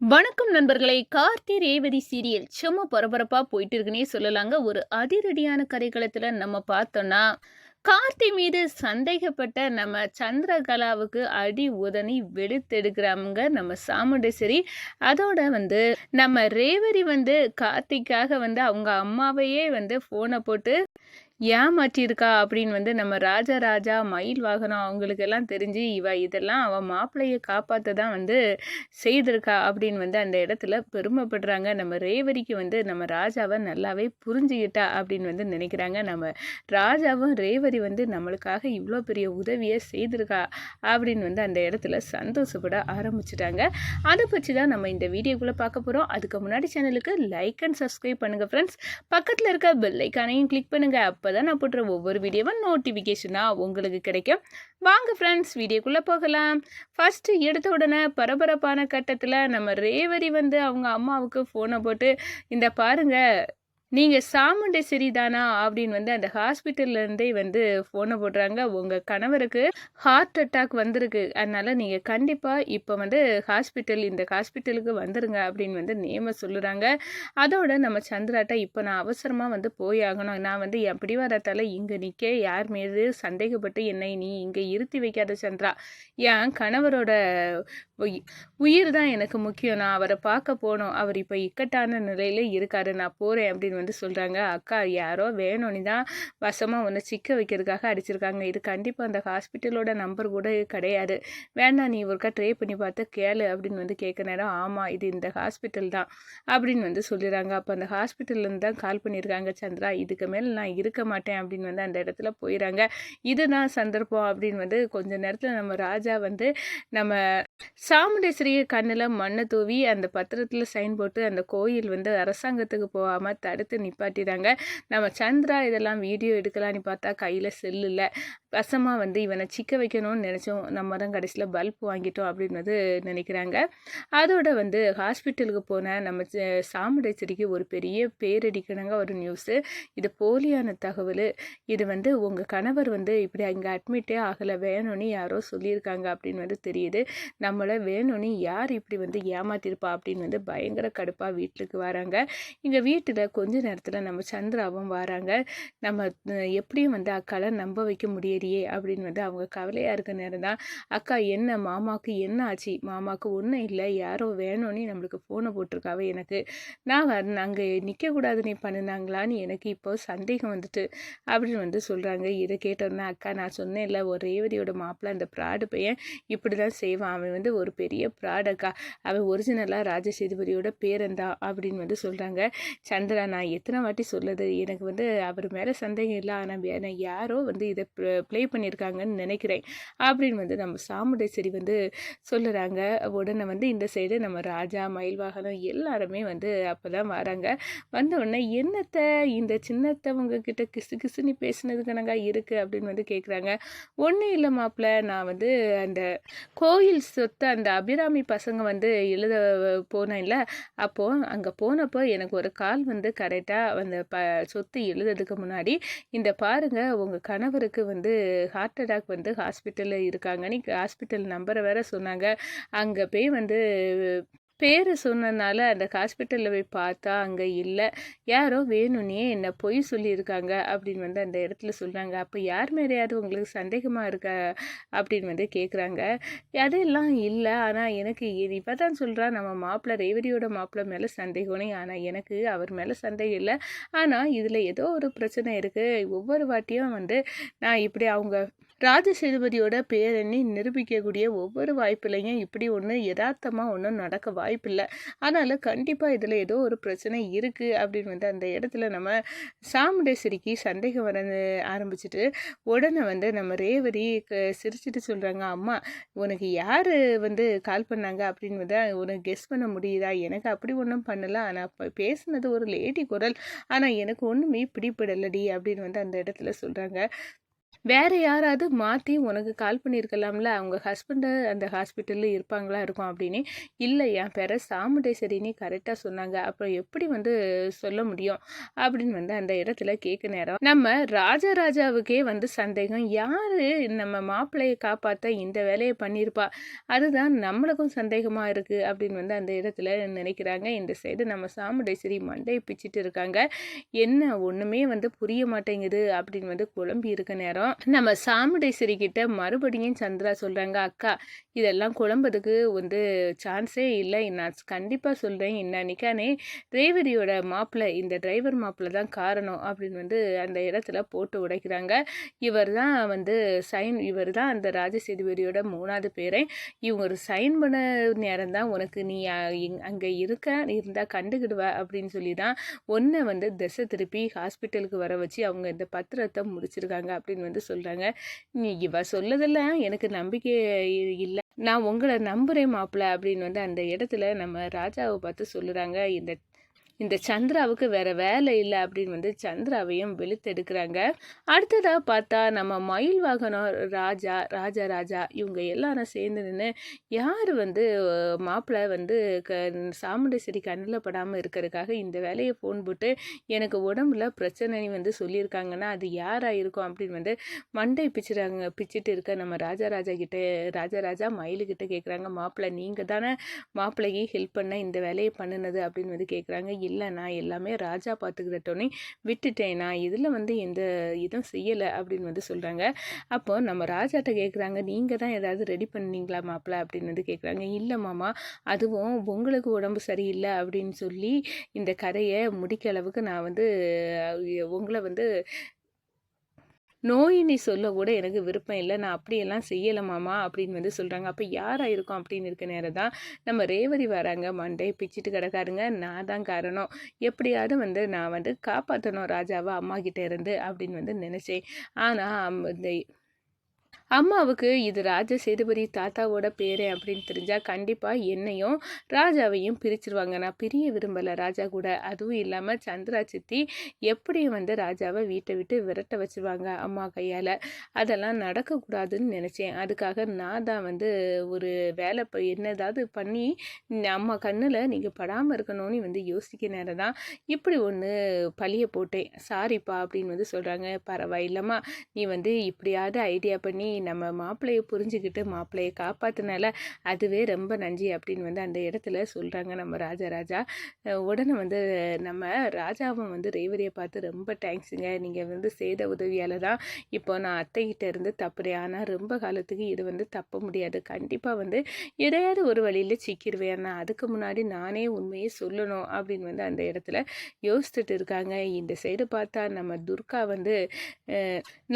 வணக்கம் நண்பர்களே. கார்த்தி ரேவதி சீரியல் சும்மா பரபரப்பாக போயிட்டு இருக்குன்னே சொல்லலாங்க. ஒரு அதிரடியான கதைக்களத்தில் நம்ம பார்த்தோம்னா கார்த்தி மீது சந்தேகப்பட்ட நம்ம சந்திரகலாவுக்கு அடி உதனி வெளுத்தெடுக்கிறாங்க நம்ம சாமுண்டேஸ்வரி. அதோட வந்து நம்ம ரேவதி வந்து கார்த்திக்காக வந்து அவங்க அம்மாவையே வந்து ஃபோனை போட்டு ஏமாற்றியிருக்கா அப்படின்னு வந்து நம்ம ராஜராஜா மயில் வாகனம் அவங்களுக்கெல்லாம் தெரிஞ்சு இவ இதெல்லாம் அவன் மாப்பிள்ளையை காப்பாற்ற தான் வந்து செய்திருக்கா அப்படின்னு வந்து அந்த இடத்துல பெருமைப்படுறாங்க. நம்ம ரேவதிக்கு வந்து நம்ம ராஜாவை நல்லாவே புரிஞ்சுக்கிட்டா அப்படின்னு வந்து நினைக்கிறாங்க. நம்ம ராஜாவும் ரேவதி வந்து நம்மளுக்காக இவ்வளோ பெரிய உதவியை செய்திருக்கா அப்படின்னு வந்து அந்த இடத்துல சந்தோஷப்பட ஆரம்பிச்சிட்டாங்க. அதை பற்றி தான் நம்ம இந்த வீடியோக்குள்ளே பார்க்க போகிறோம் அதுக்கு முன்னாடி சேனலுக்கு லைக் அண்ட் சப்ஸ்கிரைப் பண்ணுங்கள் ஃப்ரெண்ட்ஸ் பக்கத்தில் இருக்க பெல் ஐக்கானையும் கிளிக் பண்ணுங்கள் அப்போ தான் நான் போடுற ஒவ்வொரு வீடியோவும் நோட்டிஃபிகேஷனாக உங்களுக்கு கிடைக்கும். வாங்க ஃப்ரெண்ட்ஸ் வீடியோக்குள்ளே போகலாம். ஃபஸ்ட்டு எடுத்த உடனே பரபரப்பான கட்டத்தில் நம்ம ரேவரி வந்து அவங்க அம்மாவுக்கு ஃபோனை போட்டு இந்த பாருங்கள் நீங்கள் சாமுண்டேஸ்வரி தானா அப்படின்னு வந்து அந்த ஹாஸ்பிட்டல்லேருந்தே வந்து ஃபோனை போடுறாங்க. உங்கள் கணவருக்கு ஹார்ட் அட்டாக் வந்திருக்கு. அதனால் நீங்கள் கண்டிப்பாக இப்போ வந்து ஹாஸ்பிட்டல் இந்த ஹாஸ்பிட்டலுக்கு வந்துருங்க அப்படின்னு வந்து நேமை சொல்லுறாங்க. அதோட நம்ம சந்திராட்டா இப்போ நான் அவசரமாக வந்து போய் ஆகணும். நான் வந்து என் பிடிவாரத்தால் இங்கே நிற்க யார் மீது சந்தேகப்பட்டு என்னை நீ இங்கே இருத்தி வைக்காத சந்திரா. என் கணவரோட உயிர் தான் எனக்கு முக்கியம். நான் அவரை பார்க்க போனோம் அவர் இப்போ இக்கட்டான நிலையில் இருக்காரு. நான் போகிறேன் அப்படின்னு வந்து சொல்கிறாங்க அக்கா யாரோ வேணும்னு தான் வசமாக ஒன்று சிக்க வைக்கிறதுக்காக அடிச்சிருக்காங்க. இது கண்டிப்பாக அந்த ஹாஸ்பிட்டலோட நம்பர் கூட கிடையாது. வேண்டாம் நீ ஒருக்கா ட்ரை பண்ணி பார்த்து கேளு அப்படின்னு வந்து கேட்க நேரம் ஆமாம் இது இந்த ஹாஸ்பிட்டல் தான் அப்படின்னு வந்து சொல்லிடுறாங்க. அப்போ அந்த ஹாஸ்பிட்டல்லேருந்து தான் கால் பண்ணியிருக்காங்க சந்திரா இதுக்கு மேலே நான் இருக்க மாட்டேன் அப்படின்னு வந்து அந்த இடத்துல போயிடறாங்க. இதுதான் சந்தர்ப்பம் அப்படின்னு வந்து கொஞ்ச நேரத்தில் நம்ம ராஜா வந்து நம்ம சாமுண்டேஸ்வரி கண்ணில் மண்ணை தூவி அந்த பத்திரத்தில் சைன் போட்டு அந்த கோயில் வந்து அரசாங்கத்துக்கு போகாமல் தடுத்து நிப்பாட்டிடுறாங்க நம்ம சந்திரா இதெல்லாம் வீடியோ எடுக்கலான்னு பார்த்தா கையில் செல்லு இல்லை. பசமாக வந்து இவனை சிக்க வைக்கணும்னு நினச்சோம் நம்ம தான் கடைசியில் பல்ப் வாங்கிட்டோம் அப்படின்னு வந்து நினைக்கிறாங்க. அதோட வந்து ஹாஸ்பிட்டலுக்கு போன நம்ம சாமுடேஸ்வரிக்கு ஒரு பெரிய பேரடிக்கணுங்க ஒரு நியூஸு இது போலியான தகவல். இது வந்து உங்கள் கணவர் வந்து இப்படி அங்கே அட்மிட்டே ஆகலை வேணும்னு யாரோ சொல்லியிருக்காங்க அப்படின்னு வந்து தெரியுது. நம்மளை வேணும்னு யார் இப்படி வந்து ஏமாத்திருப்பா அப்படின்னு வந்து பயங்கர கடுப்பாக வீட்டுக்கு வராங்க. இங்கே வீட்டில் கொஞ்ச நேரத்தில் நம்ம சந்திராவும் வராங்க. நம்ம எப்படியும் வந்து அக்காவை நம்ப வைக்க முடியலையே அப்படின்னு வந்து அவங்க கவலையாக இருக்க நேரம் தான் அக்கா என்ன மாமாவுக்கு என்ன ஆச்சு? மாமாவுக்கு ஒன்றும் இல்லை. யாரோ வேணும்னு நம்மளுக்கு ஃபோனை போட்டிருக்காவ எனக்கு. நான் அங்கே நிற்கக்கூடாது நீ பண்ணினாங்களான்னு எனக்கு இப்போ சந்தேகம் வந்துட்டு அப்படின்னு வந்து சொல்கிறாங்க இதை கேட்டோன்னா அக்கா நான் சொன்னேன் இல்லை ஒரு ரேவதியோட மாப்பிள்ள அந்த ப்ராடு பையன் இப்படி தான் செய்வான். அவன் வந்து ஒரு ஒரு பெரிய ப்ராடக்டா அவள் ஒரிஜினலாக ராஜசேதுபதியோட பேரந்தா அப்படின்னு வந்து சொல்கிறாங்க சந்திரா நான் எத்தனை வாட்டி சொல்லுது? எனக்கு வந்து அவர் மேலே சந்தேகம் இல்லை. ஆனால் யாரோ வந்து இதை ப்ளே பண்ணியிருக்காங்கன்னு நினைக்கிறேன் அப்படின்னு வந்து நம்ம சாமுண்டேஸ்வரி வந்து சொல்லுறாங்க. உடனே வந்து இந்த சைடு நம்ம ராஜா மயில்வாகனம் எல்லாருமே வந்து அப்போ தான் வராங்க. வந்த உடனே என்னத்தை? இந்த சின்னத்தவங்க கிட்ட கிசு கிசுன்னு பேசுனதுக்கு நாங்கள் இருக்குது அப்படின்னு வந்து கேட்குறாங்க ஒன்றும் இல்லை மாப்பிள்ள நான் வந்து அந்த கோயில் சொத்தை அந்த அபிராமி பசங்க வந்து எழுத போனேன்ல அப்போது அங்கே போனப்போ எனக்கு ஒரு கால் வந்து கரெக்டாக அந்த ப சொத்து எழுதுறதுக்கு முன்னாடி இந்த பாருங்கள் உங்கள் கணவருக்கு வந்து ஹார்ட் அட்டாக் வந்து ஹாஸ்பிட்டலில் இருக்காங்கன்னு ஹாஸ்பிட்டல் நம்பரை வேற சொன்னாங்க. அங்கே போய் வந்து பேர் சொன்னதுனால அந்த ஹாஸ்பிட்டலில் போய் பார்த்தா அங்கே இல்லை. யாரோ வேணும்னே என்ன பொய் சொல்லியிருக்காங்க அப்படின்னு வந்து அந்த இடத்துல சொல்கிறாங்க அப்போ யார் மேலேயாவது உங்களுக்கு சந்தேகமாக இருக்கா அப்படின்னு வந்து கேட்குறாங்க அதெல்லாம் இல்லை. ஆனால் எனக்கு இப்போ தான் சொல்கிறா நம்ம மாப்பிள்ளை ரேவதியோட மாப்பிள்ளை மேலே சந்தேகம்னே ஆனால் எனக்கு அவர் மேலே சந்தேகம் இல்லை. ஆனால் இதில் ஏதோ ஒரு பிரச்சனை இருக்குது ஒவ்வொரு வாட்டியும் வந்து நான் இப்படி அவங்க ராஜசேதுபதியோட பேரணி நிரூபிக்கக்கூடிய ஒவ்வொரு வாய்ப்புலையும் இப்படி ஒன்று யதார்த்தமாக ஒன்றும் நடக்க வாய்ப்பில்லை. அதனால் கண்டிப்பாக இதில் ஏதோ ஒரு பிரச்சனை இருக்குது அப்படின்னு வந்து அந்த இடத்துல நம்ம சாமுண்டேஸ்வரிக்கு சந்தேகம் வர ஆரம்பிச்சிட்டு உடனே வந்து நம்ம ரேவதி சிரிச்சிட்டு சொல்கிறாங்க அம்மா உனக்கு யார் வந்து கால் பண்ணாங்க? அப்படின்னு வந்து உனக்கு கெஸ் பண்ண முடியுதா? எனக்கு அப்படி ஒன்றும் பண்ணலை. ஆனால் இப்போ பேசுனது ஒரு லேடி குரல். ஆனால் எனக்கு ஒன்றுமே பிடிப்படலடி அப்படின்னு வந்து அந்த இடத்துல சொல்கிறாங்க வேறு யாராவது மாற்றி உனக்கு கால் பண்ணியிருக்கலாம்ல? அவங்க ஹஸ்பண்டு அந்த ஹாஸ்பிட்டலில் இருப்பாங்களா இருக்கும் அப்படின்னு. இல்லை என் பேரை சாமுண்டேஸ்வரின்னு கரெக்டாக சொன்னாங்க. அப்புறம் எப்படி வந்து சொல்ல முடியும்? அப்படின்னு வந்து அந்த இடத்துல கேட்க நேரம். நம்ம ராஜராஜாவுக்கே வந்து சந்தேகம். யார் நம்ம மாப்பிள்ளையை காப்பாற்ற இந்த வேலையை பண்ணியிருப்பா? அதுதான் நம்மளுக்கும் சந்தேகமாக இருக்குது அப்படின்னு வந்து அந்த இடத்துல நினைக்கிறாங்க. இந்த சைடு நம்ம சாமுண்டேஸ்வரி மண்டையை பிச்சுட்டு இருக்காங்க. என்ன ஒன்றுமே வந்து புரிய மாட்டேங்குது அப்படின்னு வந்து குழம்பி இருக்க நேரம். நம்ம சாமுண்டேஸ்வரி கிட்ட மறுபடியும் சந்திரா சொல்கிறாங்க அக்கா இதெல்லாம் குழம்புறதுக்கு வந்து சான்ஸே இல்லை. நான் கண்டிப்பாக சொல்கிறேன் இன்னைக்கானே ரேவதியோட மாப்பிள்ளை இந்த டிரைவர் மாப்பிள்ளை தான் காரணம் அப்படின்னு வந்து அந்த இடத்துல போட்டு உடைக்கிறாங்க. இவர் தான் வந்து சைன் இவர் தான் அந்த ராஜசேதுபதியோட மூணாவது பேரை. இவங்க ஒரு சைன் பண்ண நேரம் தான் உனக்கு நீ அங்கே இருக்க இருந்தால் கண்டுக்கிடுவ அப்படின்னு சொல்லி தான் ஒன்றை வந்து திசை திருப்பி ஹாஸ்பிட்டலுக்கு வர வச்சு அவங்க இந்த பத்திரத்தை முடிச்சிருக்காங்க அப்படின்னு வந்து சொல்கிறாங்க நீ இவ சொல்லதெல்லாம் எனக்கு நம்பிக்கை இல்லை. நான் உங்களை நம்புகிறேன் மாப்பிள்ள அப்படின்னு வந்து அந்த இடத்துல நம்ம ராஜாவை பார்த்து சொல்லுறாங்க. இந்த இந்த சந்திராவுக்கு வேற வேலை இல்லை அப்படின்னு வந்து சந்திராவையும் வெளுத்தெடுக்கிறாங்க. அடுத்ததாக பார்த்தா நம்ம மயில் வாகனம் ராஜா ராஜா ராஜா இவங்க எல்லாரும் சேர்ந்து நின்று யார் வந்து மாப்பிள்ளை வந்து க சாமுண்டேஸ்வரி கண்ணில் படாமல் இருக்கிறதுக்காக இந்த வேலையை ஃபோன் போட்டு எனக்கு உடம்புல பிரச்சனை வந்து சொல்லியிருக்காங்கன்னா அது யாராக இருக்கும் அப்படின்னு வந்து மண்டை பிச்சுறாங்க பிச்சுட்டு இருக்க நம்ம ராஜா ராஜா கிட்ட ராஜா மயிலுக்கிட்ட கேட்குறாங்க மாப்பிள்ளை நீங்கள் தானே மாப்பிள்ளைக்கு ஹெல்ப் பண்ண இந்த வேலையை பண்ணினது அப்படின்னு வந்து கேட்குறாங்க இல்லை நான் எல்லாமே ராஜா பார்த்துக்கிட்டோன்னே விட்டுட்டேன் நான் இதில் வந்து எந்த இதுவும் செய்யலை அப்படின்னு வந்து சொல்கிறாங்க அப்போ நம்ம ராஜாட்ட கேட்குறாங்க நீங்கள் தான் ஏதாவது ரெடி பண்ணீங்களா மாப்பிள்ள அப்படின்னு வந்து கேட்குறாங்க இல்லை மாமா அதுவும் உங்களுக்கு உடம்பு சரியில்லை அப்படின்னு சொல்லி இந்த கதையை முடிக்க அளவுக்கு நான் வந்து உங்களை வந்து நோயினி சொல்ல கூட எனக்கு விருப்பம் இல்லை. நான் அப்படியெல்லாம் செய்யலாமாமா அப்படின்னு வந்து சொல்கிறாங்க அப்போ யாராக இருக்கும் அப்படின்னு இருக்க நேரம் தான் நம்ம ரேவதி வராங்க. மண்டே பிச்சுட்டு கிடக்காருங்க. நான் தான் காரணம். எப்படியாவது வந்து நான் வந்து காப்பாற்றணும் ராஜாவை அம்மா கிட்டே இருந்து அப்படின்னு வந்து நினச்சேன். ஆனால் இந்த அம்மாவுக்கு இது ராஜ சேதுபதி தாத்தாவோட பேர் அப்படின்னு தெரிஞ்சால் கண்டிப்பாக என்னையும் ராஜாவையும் பிரிச்சிருவாங்க. நான் பிரிய விரும்பலை ராஜா கூட. அதுவும் இல்லாமல் சந்திரா சித்தி எப்படி வந்து ராஜாவை வீட்டை விட்டு விரட்ட வச்சுருவாங்க அம்மா கையால். அதெல்லாம் நடக்கக்கூடாதுன்னு நினச்சேன். அதுக்காக நான் தான் வந்து ஒரு வேலை இப்போ என்னதாவது பண்ணி அம்மா கண்ணில் நீங்கள் படாமல் இருக்கணும்னு வந்து யோசிக்க நேரம் தான் இப்படி ஒன்று பழிய போட்டேன். சாரிப்பா அப்படின்னு வந்து சொல்கிறாங்க பரவாயில்லம்மா. நீ வந்து இப்படியாவது ஐடியா பண்ணி நம்ம மாப்பிள்ளையை புரிஞ்சுக்கிட்டு மாப்பிள்ளையை காப்பாத்தினால அதுவே ரொம்ப நன்றி அப்படின்னு வந்து அந்த இடத்துல சொல்கிறாங்க நம்ம ராஜாராஜா உடனே வந்து நம்ம ராஜாவும் வந்து ரேவதியை பார்த்து ரொம்ப தேங்க்ஸுங்க நீங்கள் வந்து செய்த உதவியால் தான் இப்போ நான் அத்தைகிட்ட இருந்து தப்புறேன். ஆனால் ரொம்ப காலத்துக்கு இது வந்து தப்ப முடியாது. கண்டிப்பாக வந்து எதையாவது ஒரு வழியில் சிக்கிடுவேன் நான் அதுக்கு முன்னாடி நானே உண்மையை சொல்லணும் அப்படின்னு வந்து அந்த இடத்துல யோசிச்சுட்டு இருக்காங்க. இந்த சைடு பார்த்தா நம்ம துர்கா வந்து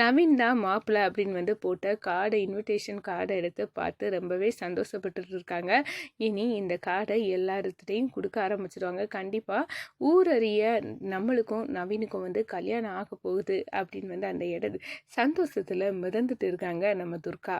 நவீன் தான் மாப்பிள்ளை அப்படின்னு வந்து போட்ட கார்டை இன்விடேஷன் கார்டை எடுத்து பார்த்து ரொம்பவே சந்தோஷப்பட்டுட்டு இருக்காங்க இனி இந்த கார்டை எல்லாருக்கிட்டையும் கொடுக்க ஆரம்பிச்சிடுவாங்க கண்டிப்பாக ஊரறிய நம்மளுக்கும் நவீனுக்கும் வந்து கல்யாணம் ஆக போகுது அப்படின்னு வந்து அந்த இட சந்தோஷத்தில் மிதந்துட்டு இருக்காங்க நம்ம துர்கா.